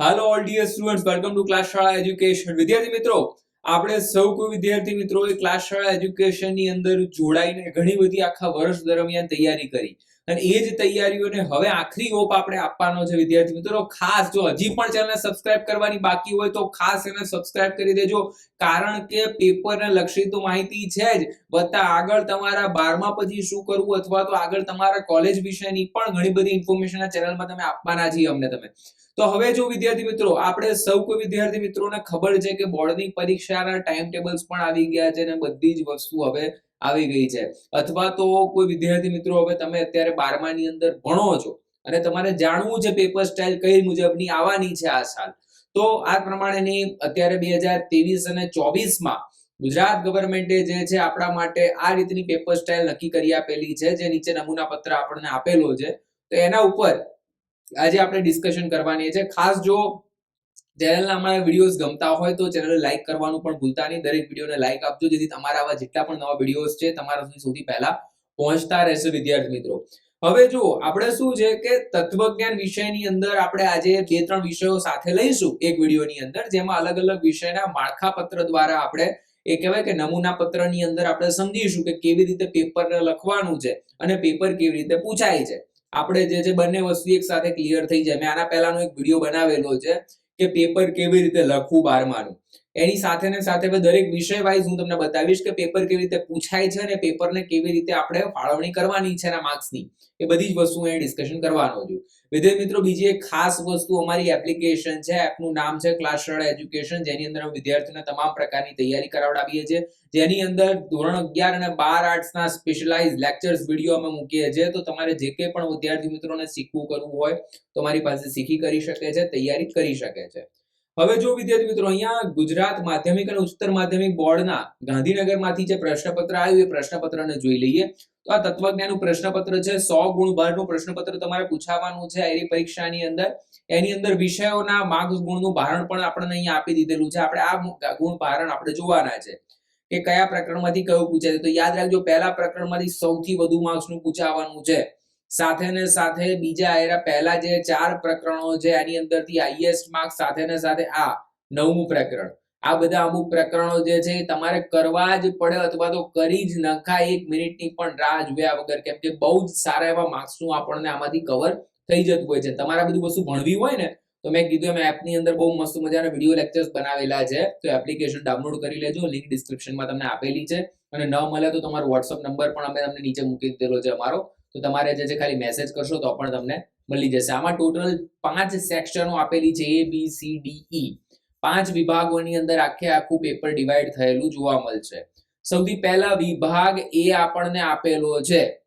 Hello all dear students welcome to class Shala education વિદ્યાર્થી મિત્રો, આપણે સૌ કોઈ વિદ્યાર્થી મિત્રો એ ક્લાસ શાળા એજ્યુકેશનની અંદર જોડાઈને ઘણી બધી આખા વર્ષ દરમિયાન તૈયારી કરી. અને એ જ તૈયારીઓને હવે આખરી ઓપ આપણે આપવાનો છે વિદ્યાર્થી મિત્રો. ખાસ જો હજી પણ ચેનલને સબસ્ક્રાઇબ કરવાની બાકી હોય તો ખાસ એને સબસ્ક્રાઇબ કરી દેજો. કારણ કે પેપરને લક્ષી તો માહિતી છે જ. વત્તા આગળ તમારા બારમા પછી શું કરવું અથવા તો આગળ તમારા કોલેજ વિશેની પણ ઘણી બધી ઇન્ફોર્મેશન આ ચેનલમાં તમે આપવાના છીએ અમને તમે. તો હવે જો વિદ્યાર્થી મિત્રો, આપણે સૌ કોઈ વિદ્યાર્થી મિત્રોને ખબર છે કે બોર્ડની પરીક્ષાના ટાઈમ ટેબલ્સ પણ આવી ગયા છે અને બધી જ વસ્તુ હવે આવી ગઈ છે. અથવા તો કોઈ વિદ્યાર્થી મિત્રો, હવે તમે અત્યારે બારમાની અંદર ભણો છો અને તમારે જાણવું છે પેપર સ્ટાઇલ કઈ મુજબની આવવાની છે આ સાલ. તો આ પ્રમાણેની અત્યારે બે હજાર ત્રેવીસ અને ચોવીસમાં ગુજરાત ગવર્મેન્ટે જે છે આપણા માટે આ રીતની પેપર સ્ટાઇલ નક્કી કરી આપેલી છે, જે નીચે નમૂના પત્ર આપણને આપેલો છે. તો એના ઉપર આજે આપણે ડિસ્કશન કરવાની છે. ખાસ જો ચેનલના અમારા વિડીયોઝ ગમતા હોય તો ચેનલ લાઈક કરવાનું પણ ભૂલતા નહીં. દરેક વિડીયોને લાઈક આપજો. જેથી તમારા આવા જેટલા પણ નવા વિડીયોઝ છે, તમારા સુધી સૌથી પહેલા પહોંચતા રહેશે વિદ્યાર્થી મિત્રો. હવે જો આપણે શું છે કે તત્વજ્ઞાન વિષયની અંદર આપણે આજે બે ત્રણ વિષયો સાથે લઈશું એક વિડીયોની અંદર, જેમાં અલગ અલગ વિષયના માળખા પત્ર દ્વારા આપણે એ કહેવાય કે નમૂના પત્રની અંદર આપણે સમજીશું કે કેવી રીતે પેપરને લખવાનું છે અને પેપર કેવી રીતે પૂછાય છે. આપણે જે છે બંને વસ્તુ એક સાથે ક્લિયર થઈ જાય. મેં આના પહેલાનો એક વીડિયો બનાવેલો છે કે પેપર કેવી રીતે લખવું બારમાનું. એની સાથે ને સાથે દરેક વિષય વાઇઝ હું તમને બતાવીશ કે પેપર કેવી રીતે પૂછાય છે અને પેપરને કેવી રીતે આપણે ફાળવણી કરવાની છે એના માર્ક્સની એ બધી જ વસ્તુ અહીંયા ડિસ્કશન કરવાનો છું. વિદ્યાર્થી મિત્રો, બીજી એક ખાસ વસ્તુ અમારી એપ્લિકેશન છે. એપનું નામ છે ક્લાસ એજ્યુકેશન જેની અંદર વિદ્યાર્થીઓને તમામ પ્રકારની તૈયારી કરાવડાવીએ છીએ. જેની અંદર ધોરણ અગિયાર અને બાર આર્ટ્સના સ્પેશિયલાઇઝ લેક્ચર્સ વીડિયો અમે મૂકીએ છીએ. તો તમારે જે કંઈ પણ વિદ્યાર્થી મિત્રોને શીખવું કરવું હોય, તો અમારી પાસે શીખી કરી શકે છે, તૈયારી કરી શકે છે. હવે જો વિદ્યાર્થી મિત્રો અહીંયા ગુજરાત માધ્યમિક અને ઉચ્ચતર માધ્યમિક બોર્ડના ગાંધીનગરમાંથી જે પ્રશ્નપત્ર આવ્યું એ પ્રશ્નપત્રને જોઈ લઈએ. તો આ તત્વજ્ઞાનનું પ્રશ્નપત્ર છે, સો ગુણ બારનું પ્રશ્નપત્ર તમારે પૂછાવાનું છે એની પરીક્ષાની અંદર. એની અંદર વિષયોના માર્ક્સ ગુણનું ભારણ પણ આપણને અહીંયા આપી દીધેલું છે. આપણે આ ગુણ ભારણ આપણે જોવાના છે કે કયા પ્રકરણમાંથી કયું પૂછાય તો યાદ રાખજો, પહેલા પ્રકરણમાંથી સૌથી વધુ માર્ક્સનું પૂછાવાનું છે. સાથે ને સાથે બીજા એના પહેલા જે ચાર પ્રકરણો છે એની અંદરથી હાઈએસ્ટ માર્ક્સ સાથે ને સાથે આ નવમું પ્રકરણ. આ બધા અમુક પ્રકરણો જે છે તમારે કરવા જ પડે અથવા તો કરી જ નખાય એક મિનિટની પણ રાહ જોયા વગર, કેમ કે બહુ જ સારા એવા માર્ક્સનું આપણને આમાંથી કવર થઈ જતું હોય છે. તમારે બધું વસ્તુ ભણવી હોય ને, તો મેં કીધું એમ એપની અંદર બહુ મસ્ત મજાના વીડિયો લેક્ચર્સ બનાવેલા છે, તો એપ્લિકેશન ડાઉનલોડ કરી લેજો. લિંક ડિસ્ક્રિપ્શનમાં તમને આપેલી છે. અને ન મળે તો તમારો વોટ્સઅપ નંબર પણ અમે તમને નીચે મૂકી દીધેલો છે અમારો. તો તમારે જે છે ખાલી મેસેજ કરશો તો પણ તમને મળી જશે. આમાં ટોટલ પાંચ સેક્શનો આપેલી છે A B C D E પાંચ વિભાગોની અંદર આખે આખું પેપર ડિવાઈડ થયેલું જોવા મળશે. સૌથી પહેલા વિભાગ એ આપણને આપેલો છે.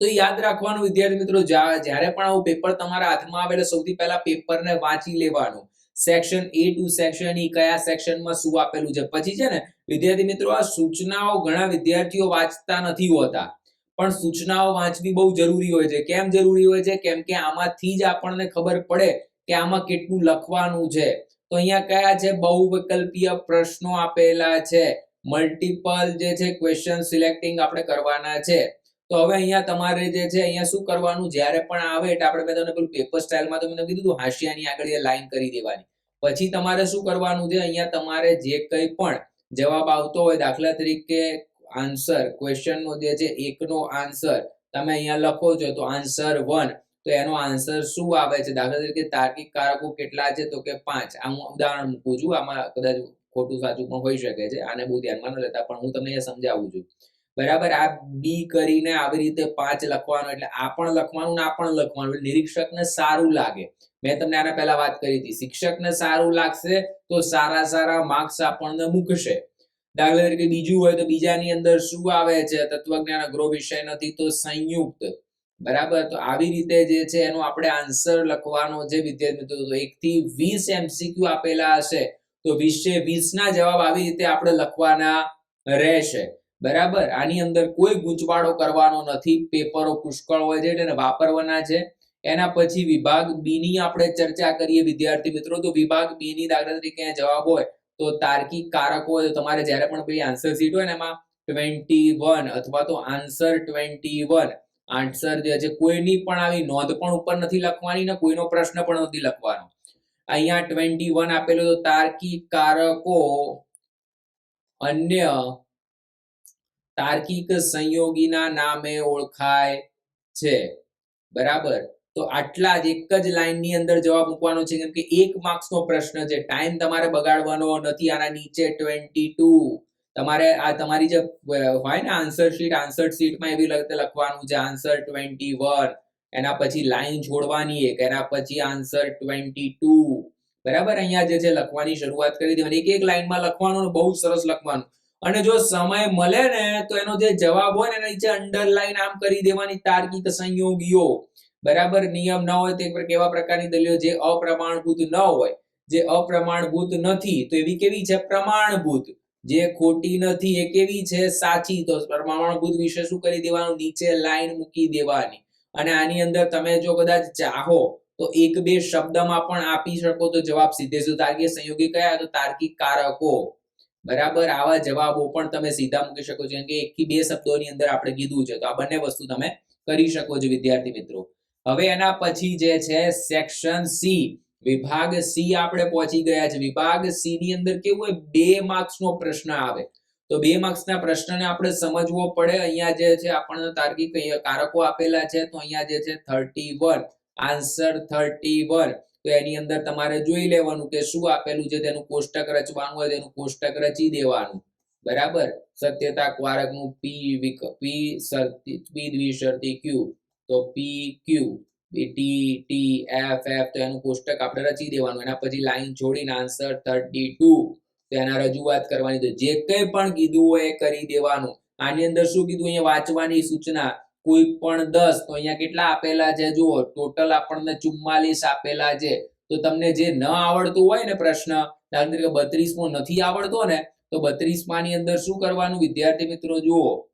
તો યાદ રાખવાનું વિદ્યાર્થી મિત્રો જ્યા- જ્યારે પણ આવું પેપર તમારા હાથમાં આવે એટલે સૌથી પહેલા પેપરને વાંચી લેવાનું. Section A to section E કયા સેક્શનમાં શું આપેલું છે? પછી છે ને, વિદ્યાર્થી મિત્રો, આ સૂચનાઓ ઘણા વિદ્યાર્થીઓ વાંચતા નથી હોતા. પણ સૂચનાઓ વાંચવી બહુ જરૂરી હોય છે. કેમ જરૂરી હોય છે? કેમ કે આમાંથી જ આપણને ખબર પડે કે આમાં કેટલું લખવાનું છે. તો અહીંયા કયા છે? બહુ વિકલ્પીય પ્રશ્નો આપેલા છે. મલ્ટિપલ જે છે ક્વેશ્ચન સિલેક્ટિંગ આપણે કરવાના છે. તો હવે અહીંયા તમારે જે છે, અહીંયા શું કરવાનું? જ્યારે પણ આવે એટલે આપણે મેં તમને પેલું પેપર સ્ટાઇલમાં તો મેં કીધું હતું, હાંસિયાની આગળ એ લાઈન કરી દેવાની. પછી તમારે શું કરવાનું છે? અહીંયા તમારે જે કંઈ પણ જવાબ આવતો હોય દાખલા તરીકે આન્સર ક્વેશ્ચનનો જે છે, એકનો આન્સર તમે અહીંયા લખો છો, તો આન્સર વન તો એનો આન્સર શું આવે છે? દાખલા તરીકે તાર્કિક કારકો કેટલા છે? તો કે પાંચ. આ હું ઉદાહરણ મૂકું છું. આમાં કદાચ ખોટું સાચું પણ હોઈ શકે છે. આને બહુ ધ્યાનમાં ન લેતા, પણ હું તમને અહીંયા સમજાવું છું. બરાબર? આ બી કરીને આવી રીતે પાંચ લખવાનું, એટલે આ પણ લખવાનું આ પણ લખવાનું. નિરીક્ષકને સારું લાગે. મેં તમને આના પહેલા વાત કરી હતી. શિક્ષકને સારું લાગશે તો સારા સારા માર્ક્સ આપણને મૂકશે. દાખલા તરીકે બીજું હોય તો બીજાની અંદર શું આવે છે? તત્વજ્ઞાન અઘરો વિષય નથી તો સંયુક્ત. બરાબર? તો આવી રીતે જે છે એનો આપણે આન્સર લખવાનો છે વિદ્યાર્થી મિત્રો. એક થી વીસ એમસીક્યુ આપેલા હશે. તો વીસે વીસ ના જવાબ આવી રીતે આપણે લખવાના રહેશે. બરાબર? આની અંદર કોઈ ગૂંચવાડો કરવાનો નથી. પેપરો પુષ્કળ હોય છે એને વાપરવાના છે. એના પછી વિભાગ બી ની આપણે ચર્ચા કરીએ વિદ્યાર્થી મિત્રો. તો વિભાગ બી ની દાખલા તરીકે જવાબ હોય તો તાર્કિક કારકો તમારે જ્યારે પણ પેલી આન્સર શીટ હોય ને એમાં ટ્વેન્ટી વન અથવા તો આન્સર ટ્વેન્ટી વન આન્સર જે છે કોઈની પણ આવી નોંધ પણ ઉપર નથી લખવાની ને કોઈનો પ્રશ્ન પણ નથી લખવાનો. અહીંયા ટ્વેન્ટી વન આપેલો તો તાર્કિક કારકો, અન્ય તાર્કિક સંયોગીના નામે ઓળખાય છે. બરાબર? તો આટલા જ એક જ લાઈનની અંદર જવાબ મૂકવાનો છે, કેમ કે એક માર્ક્સ નો પ્રશ્ન છે. ટાઈમ તમારે બગાડવાનો નથી, આના નીચે ટ્વેન્ટી ટુ તમારે આ તમારી જે હોય ને આન્સર શીટ આન્સર શીટમાં એવી રીતે લખવાનું છે આન્સર ટ્વેન્ટી વન એના પછી લાઈન છોડવાની એક, એના પછી આન્સર ટ્વેન્ટી ટુ બરાબર? અહીંયા જે છે, લખવાની શરૂઆત કરી દેવાની. એક એક લાઈનમાં લખવાનું બહુ સરસ લખવાનું. અને જો સમય મળે ને, તો એનો જે જવાબ હોય ને, એના નીચે અંડરલાઈન આમ કરી દેવાની તાર્કિક સંયોગીઓ. બરાબર? નિયમ ન હોય તે કેવા પ્રકારની દલીલો? જે અપ્રમાણભૂત ન હોય. જે અપ્રમાણભૂત નથી, તો એવી કેવી છે? પ્રમાણભૂત. જે ખોટી નથી, એ કેવી છે? સાચી. તો પ્રમાણભૂત વિશે શું કરી દેવાનું? નીચે લાઈન મૂકી દેવાની. અને આની અંદર તમે જો કદાચ ચાહો, તો એક બે શબ્દમાં પણ આપી શકો તો જવાબ સીધે. સીધો તાર્કિક સંયોગી કયા, તો તાર્કિક કારકો. બરાબર? આવા જવાબો પણ તમે સીધા મૂકી શકો છો. કેમ કે એક થી બે શબ્દોની અંદર આપણે કીધું છે. તો આ બંને વસ્તુ તમે કરી શકો છો, વિદ્યાર્થી મિત્રો. હવે એના પછી જે છે સેક્શન સી વિભાગ સી આપણે પહોંચી ગયા છે. વિભાગ સી ની અંદર કેવું હોય? બે માર્ક્સ નો પ્રશ્ન આવે. તો બે માર્ક્સ ના પ્રશ્નને આપણે સમજવો પડે. અહીંયા જે છે, આપણને તાર્કિક કારકો આપેલા છે. તો અહીંયા જે છે થર્ટી આન્સર થર્ટી તો એની અંદર તમારે જોઈ લેવાનું કે શું આપેલું છે? તેનું કોષ્ટક રચવાનું હોય, તેનું કોષ્ટક રચી દેવાનું. બરાબર? સત્યતા કારકનું પી પી પી દ્વિશરતી ક્યુ તો P Q T T F F તો એનું કોષ્ટક આપણે રચી દેવાનું. એના પછી લાઈન જોડીને આન્સર થર્ટી ટુ તો એના રજૂઆત કરવાની. તો જે કંઈ પણ કીધું હોય એ કરી દેવાનું. આની અંદર શું કીધું? અહીંયા વાંચવાની સૂચના. કોઈ પણ દસ. તો અહીંયા કેટલા આપેલા છે? જુઓ ટોટલ આપણને ચુમ્માલીસ આપેલા છે. તો તમને જે ન આવડતું હોય ને પ્રશ્ન, દાખલા તરીકે બત્રીસમો નથી આવડતો ને, તો બત્રીસમાં ની અંદર શું કરવાનું? વિદ્યાર્થી મિત્રો, જુઓ.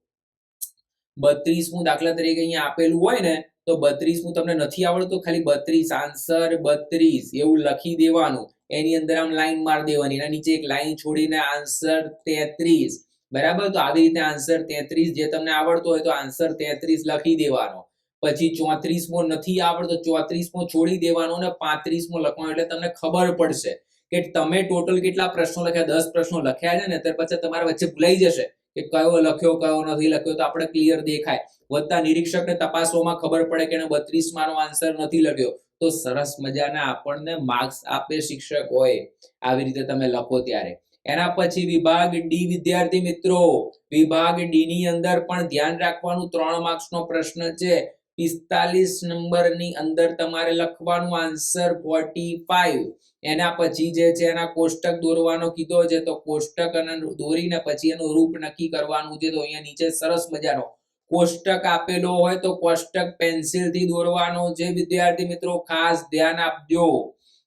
બત્રીસમું દાખલા તરીકે અહીંયા આપેલું હોય ને, તો બત્રીસમું તમને નથી આવડતું, ખાલી બત્રીસ, આન્સર બત્રીસ, એવું લખી દેવાનું. એની અંદર આમ લાઈન માર દેવાની, એના નીચે એક લાઈન છોડીને આન્સર તેત્રીસ. બરાબર? તો આવી રીતે આન્સર તેત્રીસ જે તમને આવડતો હોય તો આન્સર તેત્રીસ લખી દેવાનો. પછી ચોત્રીસમો નથી આવડતો ચોત્રીસમો છોડી દેવાનો ને પાંત્રીસમો લખવાનો, એટલે તમને ખબર પડશે કે તમે ટોટલ કેટલા પ્રશ્નો લખ્યા? દસ પ્રશ્નો લખ્યા છે ને, ત્યાર પછી તમારા વચ્ચે ભૂલાઈ જશે. કે કયો લખ્યો, કયો નથી લખ્યો, તો આપણે ક્લિયર દેખાય. વધતા નિરીક્ષકને તપાસવામાં ખબર પડે કે એને બત્રીસ માનો આન્સર નથી લખ્યો. તો સરસ મજાના આપણને માર્ક્સ આપે શિક્ષક હોય. આવી રીતે તમે લખો ત્યારે. એના પછી વિભાગ ડી વિદ્યાર્થી મિત્રો. વિભાગ ડી ની અંદર પણ ધ્યાન રાખવાનું ત્રણ માર્ક્સ નો પ્રશ્ન છે. પિસ્તાલીસ નંબરની અંદર તમારે લખવાનું આન્સર ફોર્ટી ફાઈવ એના પછી જે છે એના કોષ્ટક દોરવાનો કીધો છે, તો કોષ્ટક અને દોરીને પછી એનું રૂપ નક્કી કરવાનું છે. તો અહીંયા નીચે સરસ મજાનો કોષ્ટક આપેલો હોય તો કોષ્ટક પેન્સિલથી દોરવાનો છે. વિદ્યાર્થી મિત્રો, ખાસ ધ્યાન આપજો.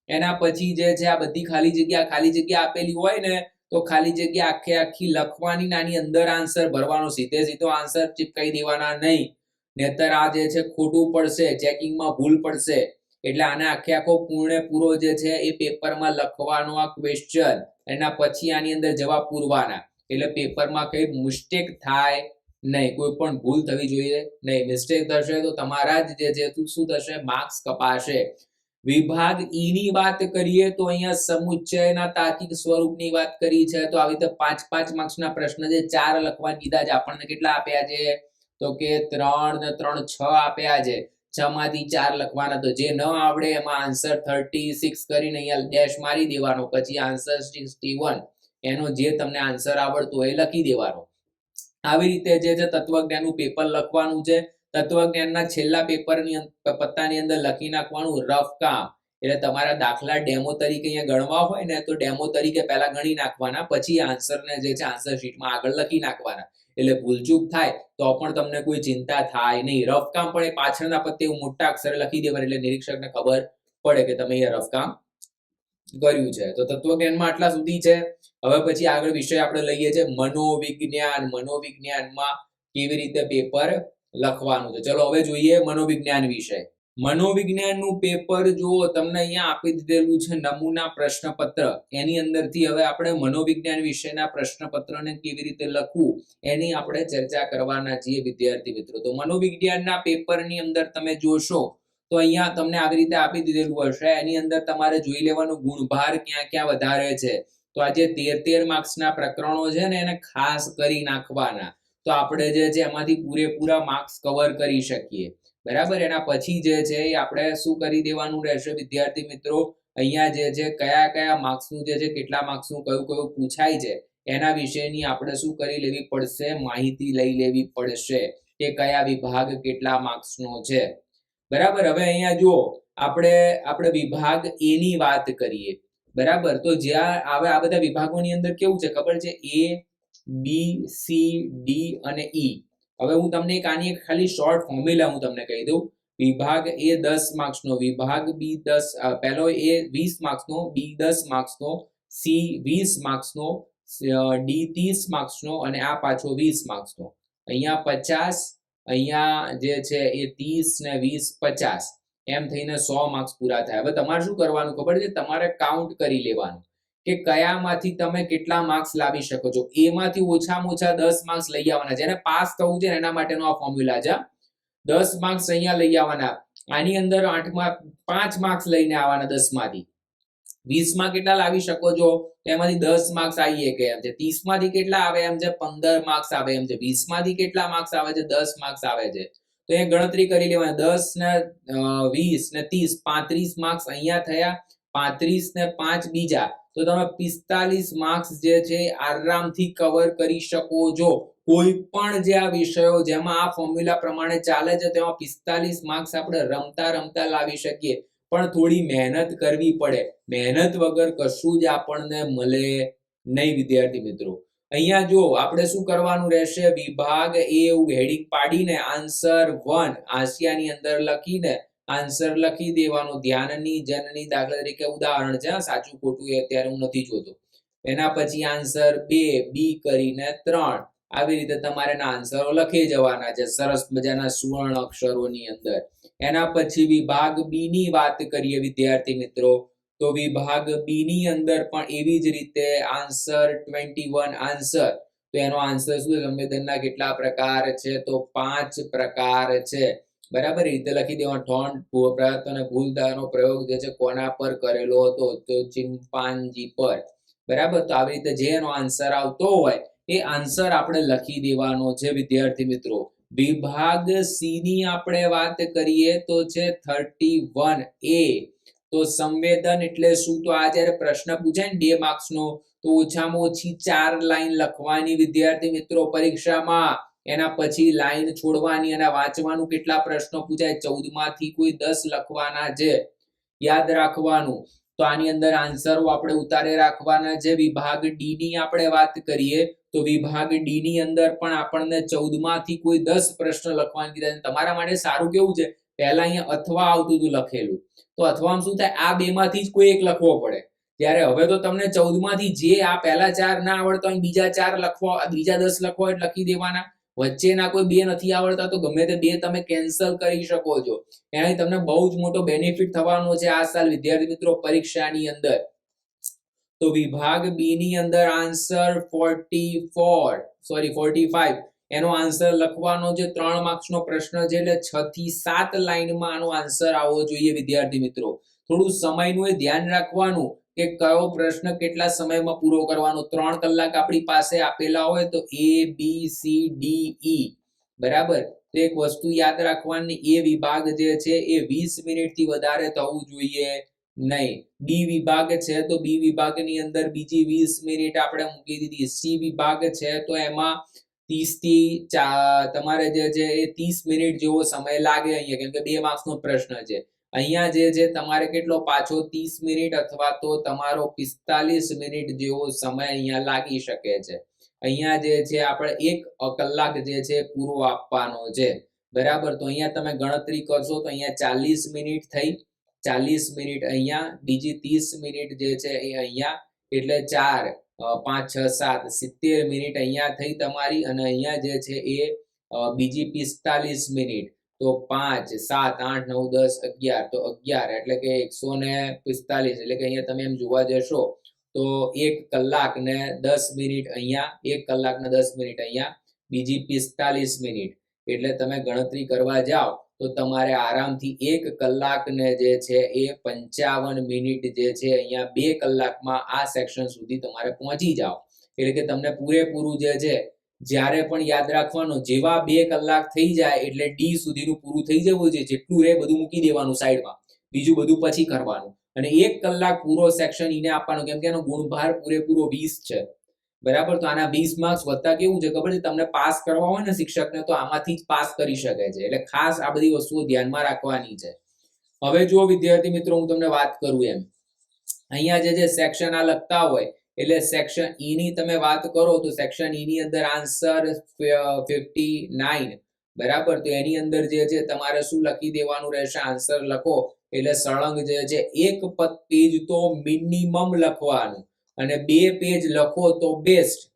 એના પછી જે છે આ બધી ખાલી જગ્યા ખાલી જગ્યા આપેલી હોય ને, તો ખાલી જગ્યા આખે આખી લખવાની નાની અંદર આન્સર ભરવાનો. સીધે સીધો આન્સર ચીપકાઈ દેવાના નહીં. નહીતર આ જે છે ખોટું પડશે ચેકિંગમાં ભૂલ પડશે. એટલે આને આખે આખો પૂર્ણે પૂરો જે છે એ પેપરમાં લખવાનો આ ક્વેશ્ચન એના પછી આની અંદર જવાબ પૂરવાના. એટલે પેપરમાં કઈ મિસ્ટેક થાય નહીં. કોઈ પણ ભૂલ થવી જોઈએ નહીં. મિસ્ટેક થશે તો તમારા જ જે શું થશે? માર્ક્સ કપાશે. વિભાગ ઈ ની વાત કરીએ તો અહીંયા સમુચ્ચયના તાર્કિક સ્વરૂપની વાત કરી છે. તો આવી રીતે પાંચ પાંચ માર્ક્સના પ્રશ્ન જે ચાર લખવા દીધા છે. આપણને કેટલા આપ્યા છે? તો કે ત્રણ ને ત્રણ છ આપ્યા છે. છ ચાર લખવાના તો જે ન આવડે એમાં આન્સર થર્ટી સિક્સ કરીને અહીંયા ડેશ મારી દેવાનો, પછી આન્સર સિક્સટી વન એનો જે તમને આન્સર આવડતો એ લખી દેવાનો. આવી રીતે જે છે તત્વજ્ઞાનનું પેપર લખવાનું છે. તત્વજ્ઞાનના છેલ્લા પેપરની પત્તાની અંદર લખી નાખવાનું રફ કામ. એટલે તમારા દાખલા ડેમો તરીકે અહીંયા ગણવા હોય ને તો ડેમો તરીકે પહેલા ગણી નાખવાના, પછી આન્સરને જે છે આન્સર શીટમાં આગળ લખી નાખવાના. એટલે ભૂલચૂક થાય, તો પણ તમને કોઈ ચિંતા થાય નહીં. રફકામ પણ એ પાછળના પત્તે એવું મોટા અક્ષરે લખી દેવાનું, એટલે નિરીક્ષકને ખબર પડે કે તમે અહીંયા રફકામ કર્યું છે. તો તત્વજ્ઞાનમાં આટલા સુધી છે. હવે પછી આગળ વિષય આપણે લઈએ છીએ. મનોવિજ્ઞાન, મનોવિજ્ઞાનમાં કેવી રીતે પેપર લખવાનું છે? ચલો, હવે જોઈએ મનોવિજ્ઞાન વિષય મનોવિજ્ઞાનનું પેપર જો તમને અહીંયા આપી દીધેલું છે નમૂના પ્રશ્નપત્ર. એની અંદરથી હવે આપણે મનોવિજ્ઞાન વિષયના પ્રશ્નપત્રને કેવી રીતે લખવું, એની આપણે ચર્ચા કરવાના છીએ, વિદ્યાર્થી મિત્રો. તો મનોવિજ્ઞાનના પેપરની અંદર તમે જોશો, તો અહીંયા તમને આવી રીતે આપી દીધેલું હશે. એની અંદર તમારે જોઈ લેવાનું ગુણભાર ક્યાં ક્યાં વધારે છે. તો આ જે તેર તેર માર્ક્સના પ્રકરણો છે ને, એને ખાસ કરી નાખવાના. તો આપણે જે છે, એમાંથી પૂરેપૂરા માર્ક્સ કવર કરી શકીએ. બરાબર? એના પછી જે છે એ આપણે શું કરી દેવાનું રહેશે? વિદ્યાર્થી મિત્રો, અહીંયા જે છે, કયા કયા માર્ક્સનું જે છે, કેટલા માર્ક્સનું કયું કયું પૂછાય છે, એના વિશેની આપણે શું કરી લેવી પડશે? માહિતી લઈ લેવી પડશે કે કયા વિભાગ કેટલા માર્ક્સનો છે. બરાબર? હવે અહીંયા જુઓ, આપણે આપણે વિભાગ એની વાત કરીએ. બરાબર? તો જ્યાં હવે આ બધા વિભાગોની અંદર કેવું છે? ખબર છે? એ બી સી ડી અને ઈ હવે હું તમને એક આની ખાલી શોર્ટ ફોર્મ્યુલા હું તમને કહી દઉં. વિભાગ એ દસ માર્ક્સનો, વિભાગ બી દસ પહેલો એ વીસ માર્ક્સનો, બી દસ માર્ક્સનો, સી વીસ માર્ક્સનો ડી ત્રીસ માર્ક્સનો અને આ પાછો વીસ માર્ક્સનો. અહીંયા પચાસ, અહીંયા જે છે એ ત્રીસ ને વીસ પચાસ. એમ થઈને સો માર્ક્સ પૂરા થાય. હવે તમારે શું કરવાનું ખબર છે? તમારે કાઉન્ટ કરી લેવાનું. કે કયામાંથી તમે કેટલા માર્ક્સ લાવી શકો છો. એમાંથી ઓછામાં ઓછા દસ માર્ક્સ લઈ આવવાના. જેને પાસ થવું છે એના માટેનો આ ફોર્મ્યુલા છે. દસ માર્ક્સ અહીંયા લઈ આવવાના. આની અંદર આઠમાં પાંચ માર્ક્સ લઈને આવવાના દસમાંથી વીસમાં કેટલા લાવી શકો છો? એમાંથી દસ માર્ક્સ આવીએ કે એમ છે. ત્રીસમાંથી કેટલા આવે એમ છે? પંદર માર્ક્સ આવે એમ છે. વીસમાંથી કેટલા માર્ક્સ આવે છે? દસ માર્ક્સ આવે છે. તો એ ગણતરી કરી લેવાની. દસ ને વીસ ને ત્રીસ, પાંત્રીસ માર્ક્સ અહીંયા થયા. પાંત્રીસ ને પાંચ બીજા. તો તમે પિસ્તાલીસ માર્ક્સ જે છે, આરામથી કવર કરી શકો છો. કોઈ પણ જે આ વિષયો જેમાં આ ફોર્મ્યુલા પ્રમાણે ચાલે છે, તેમાં પિસ્તાલીસ માર્ક્સ આપણે રમતા રમતા લાવી શકીએ. પણ થોડી મહેનત કરવી પડે. મહેનત વગર કશું જ આપણને મળે નહીં, વિદ્યાર્થી મિત્રો. અહીંયા જો આપણે શું કરવાનું રહેશે? વિભાગ એ એવું હેડિંગ પાડીને આન્સર વન આસિયાની અંદર લખીને આન્સર લખી દેવાનું. ધ્યાનની, જનની દાખલા તરીકે ઉદાહરણ છે. સાચું, ખોટું એ અત્યારે હું નથી જોતો. એના પછી આન્સર બે બી કરીને ત્રણ. આવી રીતે તમારે એના આન્સરો લખી જવાના છે. સરસ મજાના સુવર્ણ અક્ષરોની અંદર. એના પછી વિભાગ બી ની વાત કરીએ, વિદ્યાર્થી મિત્રો. તો વિભાગ બી ની અંદર પણ એવી જ રીતે આન્સર ટ્વેન્ટી વન આન્સર તો એનો આન્સર શું સંવેદનના કેટલા પ્રકાર છે? તો પાંચ પ્રકાર છે. બરાબર રીતે લખી દેવાનો. ઠોન પ્રયત્ન અને ભૂલદાનો પ્રયોગ જે છે કોના પર કરેલો હતો? તો ચિમ્પાન્જી પર. બરાબર? તો આવી રીતે જે એનો આન્સર આવતો હોય, એ આન્સર આપણે લખી દેવાનો છે, વિદ્યાર્થી મિત્રો. વિભાગ સી ની આપણે વાત કરીએ તો છે થર્ટી વન એ તો સંવેદન એટલે શું? તો આ જયારે પ્રશ્ન પૂછાય ને બે માર્ક્સ નો, તો ઓછામાં ઓછી ચાર લાઈન લખવાની વિદ્યાર્થી મિત્રો પરીક્ષામાં. એના પછી લાઈન છોડવાની અને વાંચવાનું કેટલા પ્રશ્નો પૂછાય? ચૌદમાંથી કોઈ દસ લખવાના છે. યાદ રાખવાનું. તો આની અંદર આન્સરો આપણે ઉતારે રાખવાના છે. વિભાગ ડી ની આપણે વાત કરીએ, તો વિભાગ ડી ની અંદર પણ આપણને ચૌદમાંથી કોઈ દસ પ્રશ્ન લખવાની કીધા. તમારા માટે સારું કેવું છે? પહેલા અહીંયા અથવા આવતું હતું લખેલું. તો અથવામાં શું થાય? આ બે માંથી જ કોઈ એક લખવો પડે. ત્યારે હવે તો તમને ચૌદમાંથી જે આ પહેલા ચાર ના આવડતા બીજા ચાર લખવા બીજા દસ લખવા લખી દેવાના. વચ્ચેના કોઈ બે નથી આવડતા, તો ગમે તે બે તમે કેન્સલ કરી શકો છો. એનાથી તમને બહુ જ મોટો બેનિફિટ થવાનો છે આ સાલ વિદ્યાર્થી મિત્રો પરીક્ષાની અંદર. તો વિભાગ બી ની અંદર answer forty four sorry forty five એનો આન્સર લખવાનો જે ત્રણ માર્ક્સ નો પ્રશ્ન છે એટલે છ થી સાત લાઈનમાં આનો આન્સર આવવો જોઈએ વિદ્યાર્થી મિત્રો. થોડું સમયનું એ ધ્યાન રાખવાનું. કે કયો પ્રશ્ન કેટલા સમયમાં પૂરો કરવાનો? ત્રણ કલાક આપણી પાસે આપેલા હોય તો એ બી સી ડી ઈ બરાબર? તો એક વસ્તુ યાદ રાખવાની, એ વિભાગ જે છે એ વીસ મિનિટથી વધારે થવું જોઈએ નહીં. બી વિભાગ છે તો બી વિભાગની અંદર બીજી વીસ મિનિટ આપણે મૂકી દીધી. સી વિભાગ છે તો એમાં ત્રીસથી ચા, તમારે જે છે એ ત્રીસ મિનિટ જેવો સમય લાગે અહીંયા, કેમ કે બે માર્ક્સ નો પ્રશ્ન છે. અહીંયા જે છે તમારે કેટલો પાછો ત્રીસ મિનિટ અથવા તો તમારો પિસ્તાલીસ મિનિટ જેવો સમય અહીંયા લાગી શકે છે. અહીંયા જે છે, આપણે એક કલાક જે છે, પૂરો આપવાનો છે. બરાબર? તો અહીંયા તમે ગણતરી કરશો તો અહીંયા ચાલીસ મિનિટ થઈ. ચાલીસ મિનિટ અહીંયા, બીજી ત્રીસ મિનિટ જે છે એ અહીંયા, એટલે ચાર પાંચ, છ, સાત, સિત્તેર મિનિટ અહીંયા થઈ તમારી અને અહીંયા જે છે એ બીજી પિસ્તાલીસ મિનિટ. તો પાંચ, સાત, આઠ, નવ, દસ, અગિયાર. તો અગિયાર એટલે કે એકસો ને પિસ્તાલીસ. એટલે કે અહીંયા તમે એમ જોવા જશો તો એક કલાક ને દસ મિનિટ અહીંયા, એક કલાક ને દસ મિનિટ અહીંયા, બીજી પિસ્તાલીસ મિનિટ. એટલે તમે ગણતરી કરવા જાઓ તો તમારે આરામથી એક કલાકને જે છે એ પંચાવન મિનિટ જે છે અહીંયા બે કલાકમાં આ સેક્શન સુધી તમારે પહોંચી જાઓ. એટલે કે તમને પૂરેપૂરું જે છે જ્યારે પણ યાદ રાખવાનો, જેવા બે કલાક થઈ જાય એટલે ડી સુધીનું પૂરું થઈ જવું છે, જેટલું રહે બધું મૂકી દેવાનું સાઈડમાં. બીજું બધું પછી કરવાનું. અને એક કલાક પૂરો સેક્શન એને આપવાનો, કેમ કે એનો ગુણભાર પૂરેપૂરો વીસ છે. બરાબર? તો આના વીસ માર્ક્સ વધતા કેવું છે? ખબર છે? તમને પાસ કરવા હોય ને શિક્ષકને, તો આમાંથી જ પાસ કરી શકે છે. એટલે ખાસ આ બધી વસ્તુઓ ધ્યાનમાં રાખવાની છે. હવે જુઓ વિદ્યાર્થી મિત્રો, હું તમને વાત કરું એમ. અહીંયા જે જે સેક્શન આ લખતા હોય એટલે સેક્શન ઈ ની તમે વાત કરો તો સેક્શન ઈ ની અંદર આન્સર ફિફ્ટી નાઇન બરાબર? તો એની અંદર જે છે તમારે શું લખી દેવાનું રહેશે? આન્સર લખો. એટલે સળંગ જે છે એક પેજ તો મિનિમમ લખવાનું અને બે પેજ લખો તો બેસ્ટ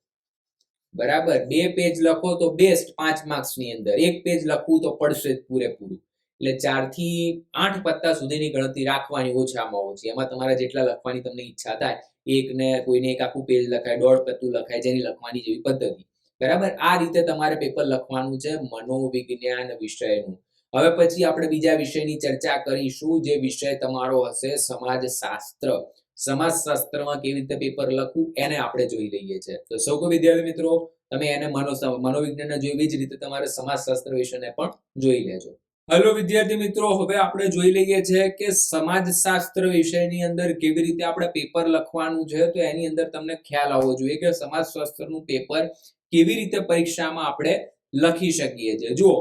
બરાબર? બે પેજ લખો તો બેસ્ટ પાંચ માર્ક્સની અંદર. એક પેજ લખવું તો પડશે જ પૂરેપૂરું. એટલે ચારથી આઠ પત્તા સુધીની ગણતરી રાખવાની ઓછામાં ઓછી. એમાં તમારા જેટલા લખવાની તમને ઈચ્છા થાય એક ને કોઈને એક આખું પેજ લખાય, દોઢ પત્તું લખાય, જેની લખવાની જેવી પદ્ધતિ. બરાબર? આ રીતે તમારે પેપર લખવાનું છે મનોવિજ્ઞાન વિષયનું. હવે પછી આપણે બીજા વિષયની ચર્ચા કરીશું, જે વિષય તમારો હશે સમાજશાસ્ત્ર. સમાજશાસ્ત્રમાં કેવી રીતે પેપર લખવું, એને આપણે જોઈ લઈએ છીએ. તો સૌ વિદ્યાર્થી મિત્રો, તમે એને મનો મનોવિજ્ઞાન જોઈ જ રીતે તમારે સમાજશાસ્ત્ર વિષયને પણ જોઈ લેજો. હેલો વિદ્યાર્થી મિત્રો, હવે આપણે જોઈ લઈએ છે કે સમાજશાસ્ત્ર વિષયની અંદર કેવી રીતે આપણે પેપર લખવાનું છે, તો એની અંદર તમને ખ્યાલ આવવો જોઈએ કે સમાજશાસ્ત્રનું પેપર કેવી રીતે પરીક્ષામાં આપણે લખી શકીએ છીએ. જુઓ,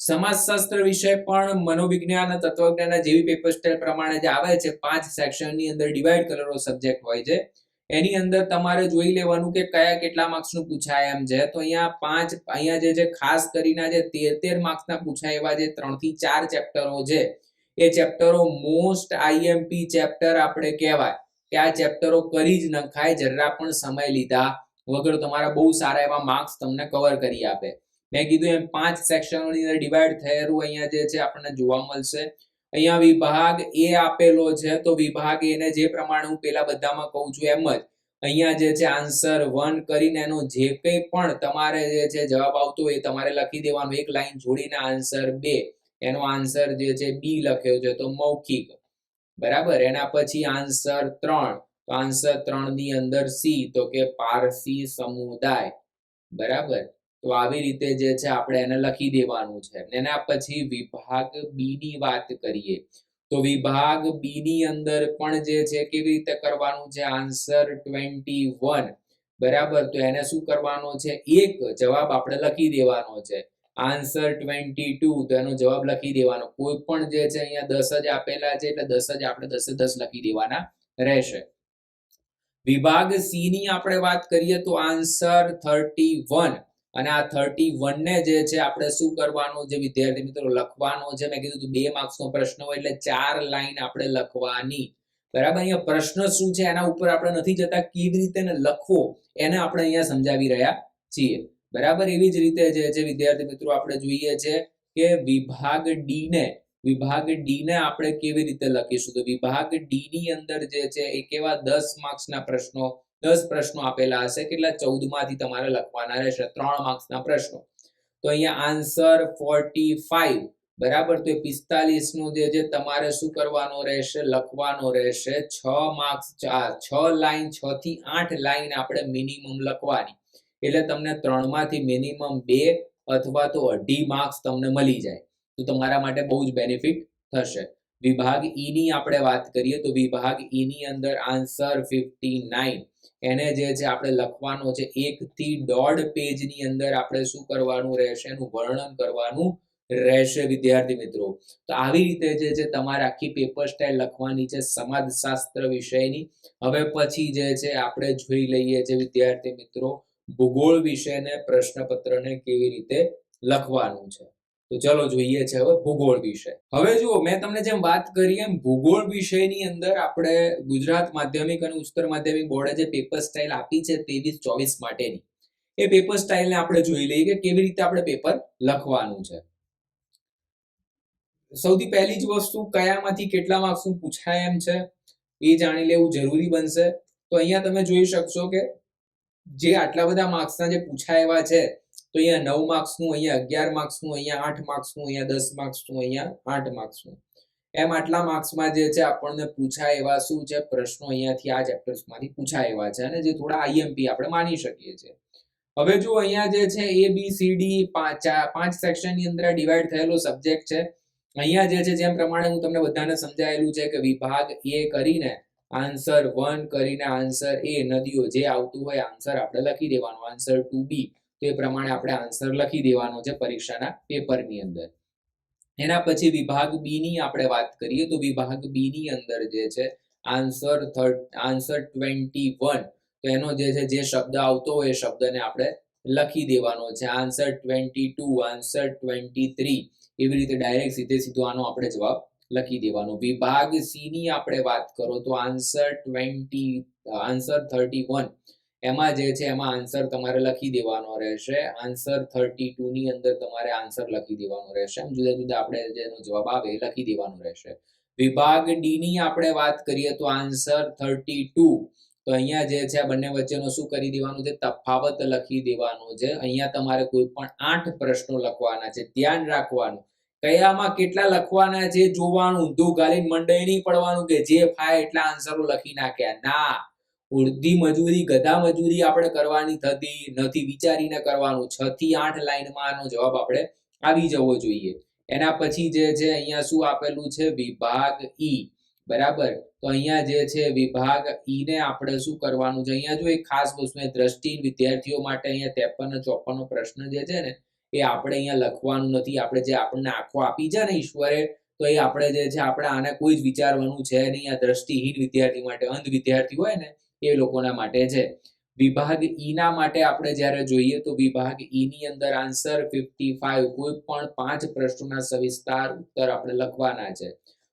સમાજશાસ્ત્ર વિષય પણ મનોવિજ્ઞાન અને તત્વજ્ઞાન જેવી પેપર સ્ટાઇલ પ્રમાણે જે આવે છે. પાંચ સેક્શનની અંદર ડિવાઈડ કરેલો સબ્જેક્ટ હોય છે. એની અંદર તમારે જોઈ લેવાનું કે કયા કેટલા માર્ક્સનું પૂછાય એમ છે. તો અહીંયા પાંચ, અહીંયા જે છે ખાસ કરીને જે તેર તેર માર્ક્સના પૂછાય એવા જે ત્રણથી ચાર ચેપ્ટરો છે, એ ચેપ્ટરો મોસ્ટ આઈએમપી ચેપ્ટર આપણે કહેવાય કે આ ચેપ્ટરો કરી જ નખાય, જરા પણ સમય લીધા વગર તમારા બહુ સારા એવા માર્ક્સ તમને કવર કરી આપે. મેં કીધું એમ પાંચ સેક્શનોની અંદર ડિવાઈડ થયેલું અહીંયા જે છે આપણને જોવા મળશે. અહીંયા વિભાગ એ આપેલો છે, તો વિભાગ એને જે પ્રમાણે હું પેલા બધામાં કહું છું એમ જ. અહીંયા જે છે આન્સર વન કરીને એનો જે કંઈ પણ તમારે જે છે જવાબ આવતો એ તમારે લખી દેવાનો. એક લાઈન જોડીને આન્સર બે. એનો આન્સર જે છે બી લખ્યો છે, તો મૌખિક. બરાબર? એના પછી આન્સર ત્રણ. તો આન્સર ત્રણની અંદર સી તો કે પારસી સમુદાય. બરાબર? તો આવી રીતે જે છે આપણે એને લખી દેવાનું છે. એના પછી વિભાગ બી ની વાત કરીએ. તો વિભાગ બી ની અંદર પણ જે છે કેવી રીતે કરવાનું છે? Answer twenty one. બરાબર? તો એને શું કરવાનો છે? એક જવાબ આપણે લખી દેવાનો છે. Answer twenty two. તો એનો જવાબ લખી દેવાનો. કોઈ પણ જે છે અહીંયા દસ જ આપેલા છે એટલે દસ જ આપણે દસે દસ લખી દેવાના રહેશે. વિભાગ સી ની આપણે વાત કરીએ તો આન્સર થર્ટી વન. અને આ થર્ટી વન ને જે છે, આપણે શું કરવાનું જે વિદ્યાર્થી મિત્રો? લખવાનો છે. મેં કીધું બે માર્ક્સ નો પ્રશ્ન હોય એટલે ચાર લાઈન આપણે લખવાની. બરાબર? અહીંયા પ્રશ્ન શું છે? એના ઉપર આપણે નથી જતા. કેવી રીતે લખવો? એને આપણે અહીંયા સમજાવી રહ્યા છીએ. બરાબર? એવી જ રીતે જે છે, વિદ્યાર્થી મિત્રો, આપણે જોઈએ છે કે વિભાગ ડી ને, વિભાગ ડી ને આપણે કેવી રીતે લખીશું? તો વિભાગ ડી ની અંદર જે છે, એ કેવા દસ માર્ક્સના પ્રશ્નો દસ પ્રશ્નો આપેલા હશે. કેટલા? ચૌદમાંથી તમારે લખવાના રહેશે. ત્રણ માર્ક્સના પ્રશ્નો. તો અહીંયા આન્સર ફોર્ટી ફાઈવ બરાબર? તો પિસ્તાલીસનું જે છે, તમારે શું કરવાનો રહેશે? લખવાનો રહેશે. છ માર્ક્સ છ લાઈન છ થી આઠ લાઈન આપણે મિનિમમ લખવાની. એટલે તમને ત્રણમાંથી મિનિમમ બે અથવા તો અઢી માર્ક્સ તમને મળી જાય. તો તમારા માટે બહુ જ બેનિફિટ થશે. વિભાગ ઈ ની આપણે વાત કરીએ તો વિભાગ ઈ ની અંદર આન્સર ફિફ્ટી નાઇન એને જે છે આપણે લખવાનો છે એક થી દોઢ પેજની અંદર આપણે શું કરવાનું રહેશે, એનું વર્ણન કરવાનું રહેશે, વિદ્યાર્થી મિત્રો. તો આવી રીતે જે છે તમારે આખી પેપર સ્ટાઇલ લખવાની છે, સમાજશાસ્ત્ર વિષયની. હવે પછી જે છે આપણે જોઈ લઈએ છે વિદ્યાર્થી મિત્રો, ભૂગોળ વિષયને પ્રશ્નપત્રને કેવી રીતે લખવાનું છે. તો ચલો જોઈએ છે હવે ભૂગોળ વિષય. હવે જુઓ, મેં તમને જેમ વાત કરી એમ ભૂગોળ વિષયની અંદર આપણે ગુજરાત માધ્યમિક અને ઉચ્ચતર માધ્યમિક બોર્ડે જે પેપર સ્ટાઇલ આપી છે ત્રેવીસ ચોવીસ માટેની. એ પેપર સ્ટાઇલને આપણે જોઈ લઈએ કે કેવી રીતે આપણે પેપર લખવાનું છે. સૌથી પહેલી જ વસ્તુ, કયામાંથી કેટલા માર્ક્સનું પૂછાય એમ છે, એ જાણી લેવું જરૂરી બનશે. તો અહીંયા તમે જોઈ શકશો કે જે આટલા બધા માર્ક્સના જે પૂછાય એવા છે તો અહીંયા નવ માર્ક્સનું અહીંયા અગિયાર માર્ક્સનું અહીંયા આઠ માર્ક્સનું અહીંયા દસ માર્ક્સનું અહીંયા આઠ માર્ક્સનું એમ આટલા માર્ક્સમાં જે છે આપણને પૂછાય એવા શું છે? પ્રશ્નો અહીંયાથી આ ચેપ્ટર્સમાંથી પૂછાય એવા છે અને જે થોડા આઈએમપી આપણે માની શકીએ છીએ. હવે જો અહીંયા જે છે એ બી સી ડી પાંચ સેક્શન સેક્શનની અંદર ડિવાઈડ થયેલો સબ્જેક્ટ છે, અહીંયા જે છે, જેમ પ્રમાણે હું તમને બધાને સમજાયેલું છે કે વિભાગ એ કરીને આન્સર વન કરીને આન્સર એ નદીઓ જે આવતું હોય આન્સર આપણે લખી દેવાનો. આન્સર ટુ બી તો પ્રમાણે આપણે આન્સર લખી દેવાનો છે પરીક્ષાના પેપરની અંદર. એના પછી વિભાગ બી ની આપણે વાત કરીએ તો વિભાગ બી ની અંદર જે છે આન્સર આન્સર ટ્વેન્ટી વન તો એનો જે છે, જે શબ્દ આવતો હોય એ શબ્દને આપણે લખી દેવાનો છે. Answer twenty two answer twenty three એવી રીતે ડાયરેક્ટ સીધે સીધો આનો આપણે જવાબ લખી દેવાનો. વિભાગ સી ની આપણે વાત કરો તો answer twenty answer thirty one એમાં જે છે, એમાં આન્સર તમારે લખી દેવાનો રહેશે. આન્સર થર્ટી ટુ ની અંદર તમારે આન્સર લખી દેવાનો રહેશે. એમ જુદા જુદા આપણે જેનો જવાબ આવે એ લખી દેવાનો રહેશે. વિભાગ ડી ની આપણે વાત કરીએ તો આન્સર થર્ટી તો અહીંયા જે છે, આ બંને વચ્ચેનો શું કરી દેવાનું છે? તફાવત લખી દેવાનો છે. અહીંયા તમારે કોઈ પણ આઠ પ્રશ્નો લખવાના છે. ધ્યાન રાખવાનું. કયામાં કેટલા લખવાના છે? જોવાનું. ઊંધું ગાલીને મંડાઈ નહીં પડવાનું કે જે ફાય એટલા આન્સરો લખી નાખ્યા. ના. ઉડધી મજૂરી, ગધા મજૂરી આપણે કરવાની થતી નથી, વિચારીને કરવાનું. છ થી આઠ લાઈનમાં આનો જવાબ આપણે આવી જવો જોઈએ. એના પછી જે છે, અહીંયા શું આપેલું છે? વિભાગ ઈ. બરાબર? તો અહીંયા જે છે, વિભાગ ઈ ને આપણે શું કરવાનું છે? અહીંયા જો એક ખાસ વસ્તુ દ્રષ્ટિ વિદ્યાર્થીઓ માટે અહીંયા ત્રેપન ચોપન પ્રશ્ન જે છે ને, એ આપણે અહીંયા લખવાનું નથી. આપણે જે આપણને આંખો આપી છે ને ઈશ્વરે, તો એ આપણે જે છે, આપણે આને કોઈ જ વિચારવાનું છે નહીં. આ દ્રષ્ટિહીન વિદ્યાર્થી માટે અંધ વિદ્યાર્થી હોય ને એ લોકોના માટે છે. વિભાગ ઈના માટે આપણે જ્યારે જોઈએ તો વિભાગ ઈની અંદર આન્સર ફિફ્ટી ફાઈવ કોઈ પણ પાંચ પ્રશ્નોના સવિસ્તાર ઉત્તર આપણે લખવાના છે.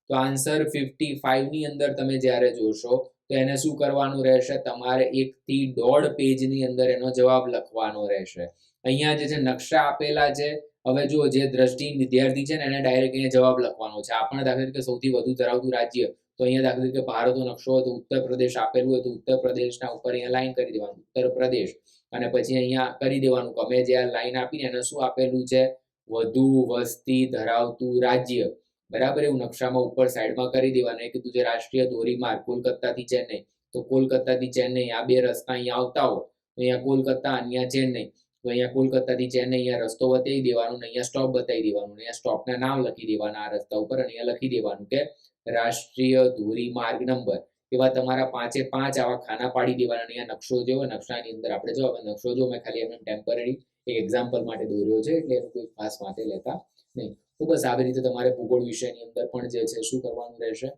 તો આન્સર ફિફ્ટી ફાઈવની અંદર તમે જ્યારે જોશો તો એને શું કરવાનું રહેશે? તમારે એક થી દોઢ પેજની અંદર એનો જવાબ લખવાનો રહેશે. અહીંયા જે છે નકશા આપેલા છે. હવે જો જે દ્રષ્ટિ વિદ્યાર્થી છે ને એને ડાયરેક્ટ અહીંયા જવાબ લખવાનો છે. આપણે દાખલા તરીકે સૌથી વધુ ધરાવતું રાજ્ય તો અહીંયા દાખલ તરીકે ભારતનો નકશો હોય તો ઉત્તર પ્રદેશ આપેલું હોય તો ઉત્તર પ્રદેશના ઉપર અહીંયા લાઈન કરી દેવાનું ઉત્તર પ્રદેશ અને પછી અહીંયા કરી દેવાનું કે જે આ લાઈન આપીને એને શું આપેલું છે? વધુ વસ્તી ધરાવતું રાજ્ય. બરાબર, એવું નકશામાં ઉપર સાઈડમાં કરી દેવાનું. એ કીધું છે રાષ્ટ્રીય ધોરીમાર્ગ, કોલકાતાથી ચેન્નઈ. તો કોલકાતાથી ચેન્નઈ આ બે રસ્તા અહીંયા આવતા હોય, તો અહીંયા કોલકાતા, અહીંયા ચેન્નઈ. તો અહીંયા કોલકાતાથી ચેન્નઈ અહીંયા રસ્તો બતાવી દેવાનો અહીંયા સ્ટોપ બતાવી દેવાનું અહીંયા સ્ટોપના નામ લખી દેવાના આ રસ્તા ઉપર અને અહીંયા લખી દેવાનું કે રાષ્ટ્રીય ધોરીમાર્ગ નંબર. એવા તમારા પાંચે પાંચ આવા ખાના પાડી દેવાના અહીંયા નકશો જેવો નકશાની અંદર આપણે જો નકશો જો, મેં ખાલી એમને ટેમ્પરરી એક એક્ઝામ્પલ માટે દોર્યો છે, એટલે એનું કોઈ ખાસ માટે લેતા નહીં. તો બસ આવી રીતે તમારે ભૂગોળ વિષયની અંદર પણ જે છે, શું કરવાનું રહેશે?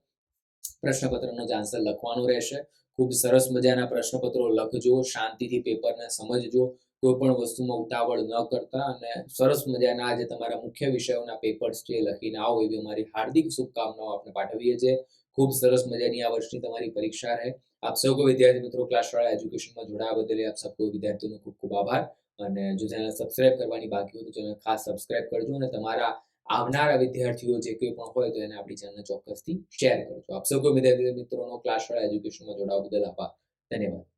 પ્રશ્નપત્રનો જ આન્સર લખવાનો રહેશે. ખૂબ સરસ મજાના પ્રશ્નપત્રો લખજો, શાંતિથી પેપરને સમજજો કોઈ પણ વસ્તુમાં ઉતાવળ ન કરતા અને સરસ મજાના આજે તમારા મુખ્ય વિષયોના પેપર્સ જે લખીને આવો એવી અમારી હાર્દિક શુભકામનાઓ આપણે પાઠવીએ છીએ. ખૂબ સરસ મજાની આ વર્ષની તમારી પરીક્ષા રહે. આપ સૌ કોઈ વિદ્યાર્થી મિત્રો ક્લાસ શાળા એજ્યુકેશનમાં જોડાવા બદલ આપ સૌ કોઈ વિદ્યાર્થીઓનો ખૂબ ખૂબ આભાર. અને જો ચેનલ સબસ્ક્રાઇબ કરવાની બાકી હોય તો ચેનલ ખાસ સબસ્ક્રાઇબ કરજો અને તમારા આવનારા વિદ્યાર્થીઓ જે કોઈ પણ હોય તો એને આપણી ચેનલને ચોક્કસથી શેર કરજો. આપ સૌ કોઈ વિદ્યાર્થી મિત્રોનો ક્લાસ શાળા એજ્યુકેશનમાં જોડાવા બદલ આભાર. ધન્યવાદ.